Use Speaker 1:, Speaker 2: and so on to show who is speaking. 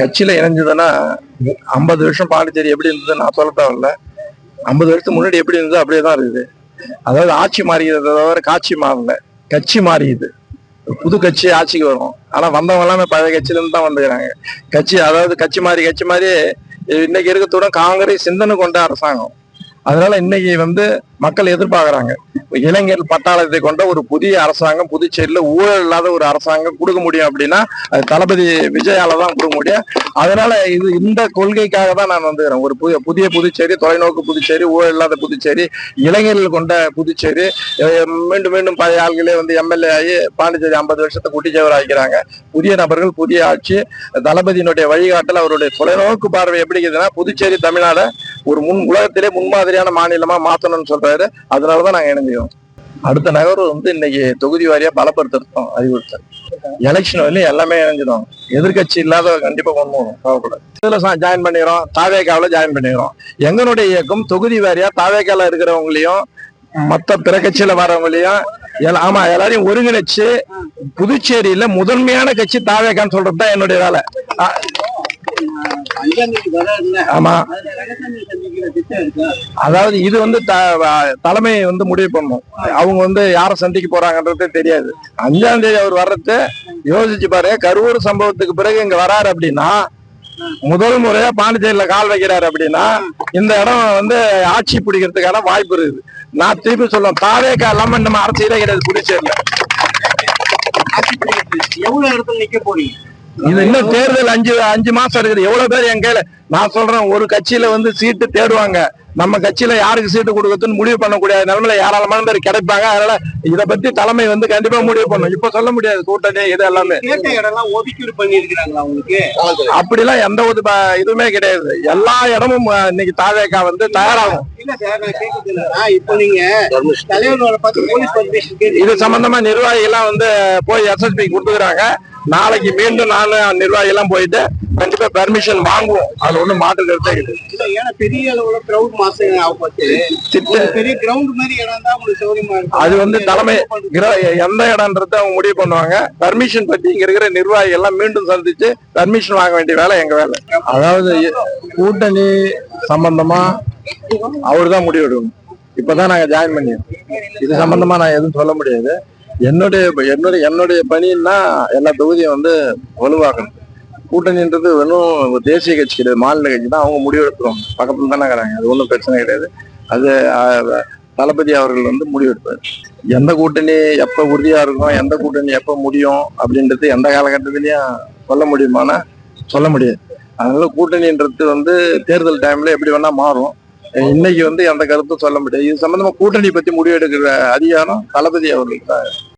Speaker 1: கட்சியில இணைஞ்சதுன்னா ஐம்பது வருஷம் பாண்டிச்சேரி எப்படி இருந்தது நான் சொல்ல தேவையில்ல ஐம்பது வருஷத்துக்கு முன்னாடி எப்படி இருந்தது அப்படியே தான் இருக்குது. அதாவது ஆட்சி மாறிக்கிறத தவிர காட்சி மாறல. கட்சி மாறியுது. புது கட்சி ஆட்சிக்கு வரும். ஆனா வந்தவங்க எல்லாமே பழைய கட்சியிலிருந்து தான் வந்துக்கிறாங்க. கட்சி அதாவது கட்சி மாறி கட்சி மாறி இன்னைக்கு இருக்கத்தோட காங்கிரஸ் சிந்தனை கொண்ட அரசாங்கம். அதனால இன்னைக்கு வந்து மக்கள் எதிர்பார்க்கறாங்க. இளைஞர் பட்டாளத்தை கொண்ட ஒரு புதிய அரசாங்கம் புதுச்சேரியில ஊழல் இல்லாத ஒரு அரசாங்கம் கொடுக்க முடியும் அப்படின்னா அது தளபதி விஜயால தான் கொடுக்க முடியும். அதனால இது இந்த கொள்கைக்காக தான் நான் வந்துக்கிறேன். ஒரு புதிய புதிய புதுச்சேரி தொலைநோக்கு புதுச்சேரி ஊழல் இல்லாத புதுச்சேரி இளைஞர்கள் கொண்ட புதுச்சேரி மீண்டும் மீண்டும் பழைய ஆள்களே வந்து எம்எல்ஏ ஆகி பாண்டிச்சேரி ஐம்பது வருஷத்தை குட்டிச்சவர் ஆகிக்கிறாங்க புதிய நபர்கள் புதிய ஆட்சி தளபதியினுடைய வழிகாட்டல் அவருடைய தொலைநோக்கு பார்வை எப்படி இருக்குதுன்னா புதுச்சேரி தமிழ்நாடு ஒரு முன் உலகத்திலே மாதிரியான மாநிலமா மாத்தணும்னு சொல்றாரு. அதனாலதான் நாங்க இணைஞ்சுக்கிறோம் அடுத்த நகர்வு வந்து இன்னைக்கு தொகுதி வாரியா பலப்படுத்திருக்கோம் அறிவுறுத்தல். எலெக்ஷன் வந்து எல்லாமே இணைஞ்சிடும். எதிர்கட்சி இல்லாத கண்டிப்பா கொண்டு போகணும். இதுல ஜாயின் பண்ணிடுறோம். தாவேக்காவில ஜாயின் பண்ணிடுறோம். எங்களுடைய இயக்கம் தொகுதி வாரியா தாவேக்கால இருக்கிறவங்களையும் மத்த பிற கட்சியில வரவங்களையும் ஆமா எல்லாரையும் ஒருங்கிணைச்சு புதுச்சேரியில முதன்மையான கட்சி தாவேக்கான்னு சொல்றது தான் என்னுடைய வேலை ஆ,
Speaker 2: அஞ்சாம் தேதி வராருல்ல
Speaker 1: ஆமா. அதாவது இது வந்து த- தலைமை வந்து முடிவு பண்ணும் அவங்க வந்து யாரை சந்திக்க போறாங்கன்றதே தெரியாது. அஞ்சாம் தேதி அவர் வர்றது யோசிச்சு பாரு. கரூர் சம்பவத்துக்கு பிறகு இங்க வராரு அப்படின்னா முதல் முறையா பாண்டிச்சேரியில கால் வைக்கிறாரு அப்படின்னா இந்த இடம் வந்து ஆட்சி பிடிக்கிறதுக்கான வாய்ப்பு இருக்குது. நான் திருப்பி சொல்லுவேன் தாவேக்கா இல்லாம நம்ம அரசியலே கிடையாது புதுச்சேரியில.
Speaker 2: எவ்வளவு இடத்துல நிக்க போறீங்க?
Speaker 1: இது இன்னும் தேர்தல் அஞ்சு அஞ்சு மாசம் இருக்குது. எவ்வளவு பேர் என் கையில நான் சொல்றேன் ஒரு கட்சியில வந்து சீட்டு தேடுவாங்க. நம்ம கட்சியில யாருக்கு சீட்டு கொடுக்கறதுன்னு முடிவு பண்ணக்கூடிய நிலைமையில யாராலமான பேர் கிடைப்பாங்க. அதனால இத பத்தி தலைமை வந்து கண்டிப்பா முடிவு பண்ணும் இப்ப சொல்ல முடியாது. கூட்டணி இது எல்லாமே.
Speaker 2: உங்களுக்கு?
Speaker 1: அப்படிலாம் எந்த ஒரு இதுவுமே கிடையாது. எல்லா இடமும் இன்னைக்கு தாவேக்கா வந்து தயாராகும். இது சம்பந்தமா நிர்வாகிகள் வந்து போய் எஸ்எஸ்பி கொடுத்துக்கிறாங்க. நாளைக்கு மீண்டும் நான் நிர்வாகி எல்லாம் போயிட்டு கண்டிப்பா பெர்மிஷன் வாங்குவோம். அது ஒண்ணும் மாற்று கிடையாது
Speaker 2: இல்ல. ஏன்னா பெரிய அளவுல கிரவுட் மாசம் பெரிய கிரவுண்ட் மாதிரி இடம் தான் உங்களுக்கு சௌகரியமா இருக்கும்.
Speaker 1: அது வந்து தலைமை கிர- எந்த இடம்ன்றத அவங்க முடிவு பண்ணுவாங்க. பர்மிஷன் பத்தி இங்க இருக்கிற நிர்வாகி எல்லாம் மீண்டும் சந்திச்சு பர்மிஷன் வாங்க வேண்டிய வேலை எங்க வேலை? அதாவது கூட்டணி சம்பந்தமா அவர் தான் முடிவு எடுக்கணும் இப்பதான் நாங்க ஜாயின் பண்ணியிருக்கோம். இது சம்பந்தமா நான் எதுவும் சொல்ல முடியாது. என்னுடைய என்னுடைய என்னுடைய பணின்னா எல்லா தொகுதியும் வந்து வலுவாகணும் கூட்டணின்றது வெறும் தேசிய கட்சி கிடையாது மாநில கட்சி தான். அவங்க முடிவு எடுத்துருவாங்க பக்கத்துல தானே இருக்கிறாங்க. அது ஒன்றும் பிரச்சனை கிடையாது. அது தளபதி அவர்கள் வந்து முடிவெடுப்பார். எந்த கூட்டணி எப்ப உறுதியா இருக்கும் எந்த கூட்டணி எப்ப முடியும் அப்படின்றது எந்த காலகட்டத்திலயும் சொல்ல முடியுமானா சொல்ல முடியாது. அதனால கூட்டணின்றது வந்து தேர்தல் டைம்ல எப்படி வேணா மாறும். இன்னைக்கு வந்து எந்த கருத்தும் சொல்ல முடியாது. இது சம்பந்தமா கூட்டணி பத்தி முடிவெடுக்கிற அதிகாரம் தளபதி அவர்களுக்கு தான்